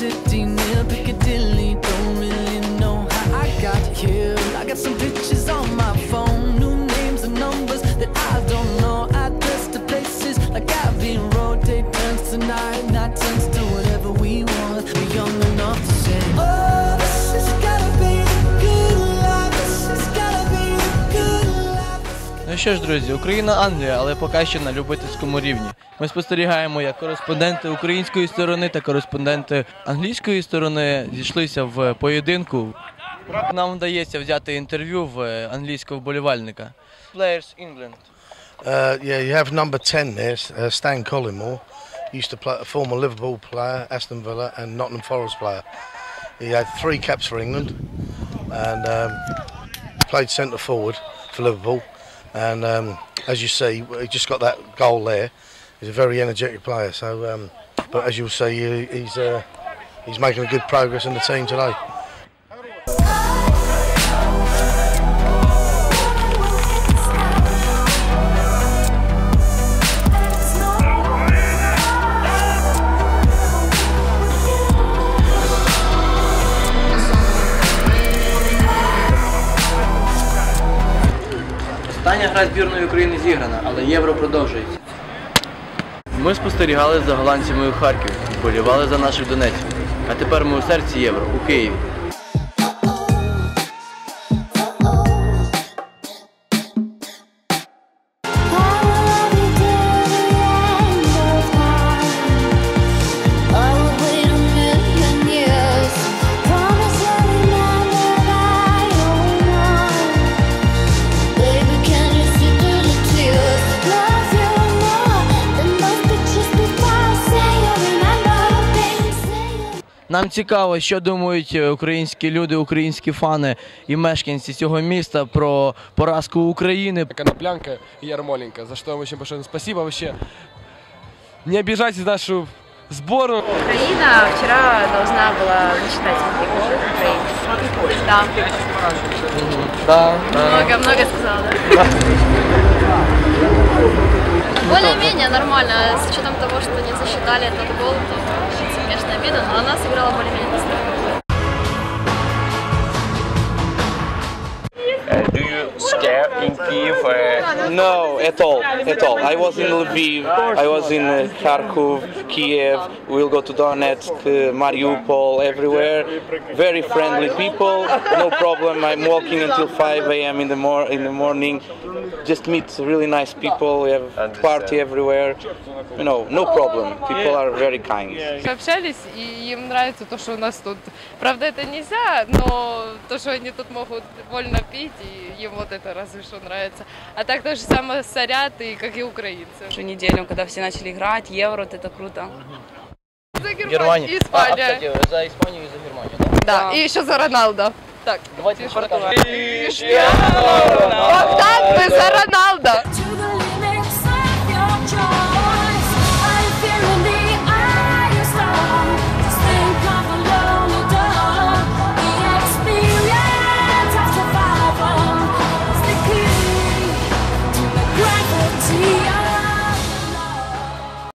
sit що ж, друзі, Україна Англія, але поки що на любительському рівні. Ми спостерігаємо, як кореспонденти української сторони та кореспонденти англійської сторони зійшлися в поєдинку. Нам вдається взяти інтерв'ю в англійського вболівальника. Players England. Uh, yeah, you have number 10 there, uh, Stan Collymore. Used to play, a former Liverpool player, Aston Villa, and Nottingham Forest player. He had three caps for England and um, played centre forward for Liverpool. And um, as you see, he just got that goal there. He's a very energetic player. So, um, but as you'll see, he's uh, he's making good progress in the team today. Остання гра збірної України зіграна, але євро продовжується. Ми спостерігали за голландцями у Харкові, болівали за наших донецьків. А тепер ми у серці євро у Києві. Нам цікаво, що думають е, українські люди, українські фани і мешканці цього міста про поразку України. Коноплянка и Ярмоленко, за что им очень большое спасибо вообще. Не обижайте нашу сбору. Украина вчера должна была засчитать гол Украине. Да. Да, Много-много сказала, да? Более-менее нормально, с учетом того, что не засчитали этот гол, то, конечно, обидно, но она сыграла более-менее достойно. scare in Kiev? Uh, No, at all, at all. I was in Lviv, I was in uh, Kharkov, Kiev. We'll go to Donetsk, uh, Mariupol, everywhere. Very friendly people, no problem. I'm walking until 5 a.m. in the mor- in the morning. Just meet really nice people. We have party everywhere. You know, no problem. People are very kind. общались, и им нравится то, что у нас тут. Правда, это нельзя, но то, что они тут могут вольно пить, и им вот это разве что нравится. А так то же самое сорят, и как и украинцы. Всю неделю, когда все начали играть, евро, вот это круто. За Германию Германия. и А, а, Испания. кстати, за Испанию и за Германию, да? да, и еще за Роналдо. Так, Давайте Вот так, мы за Роналдо.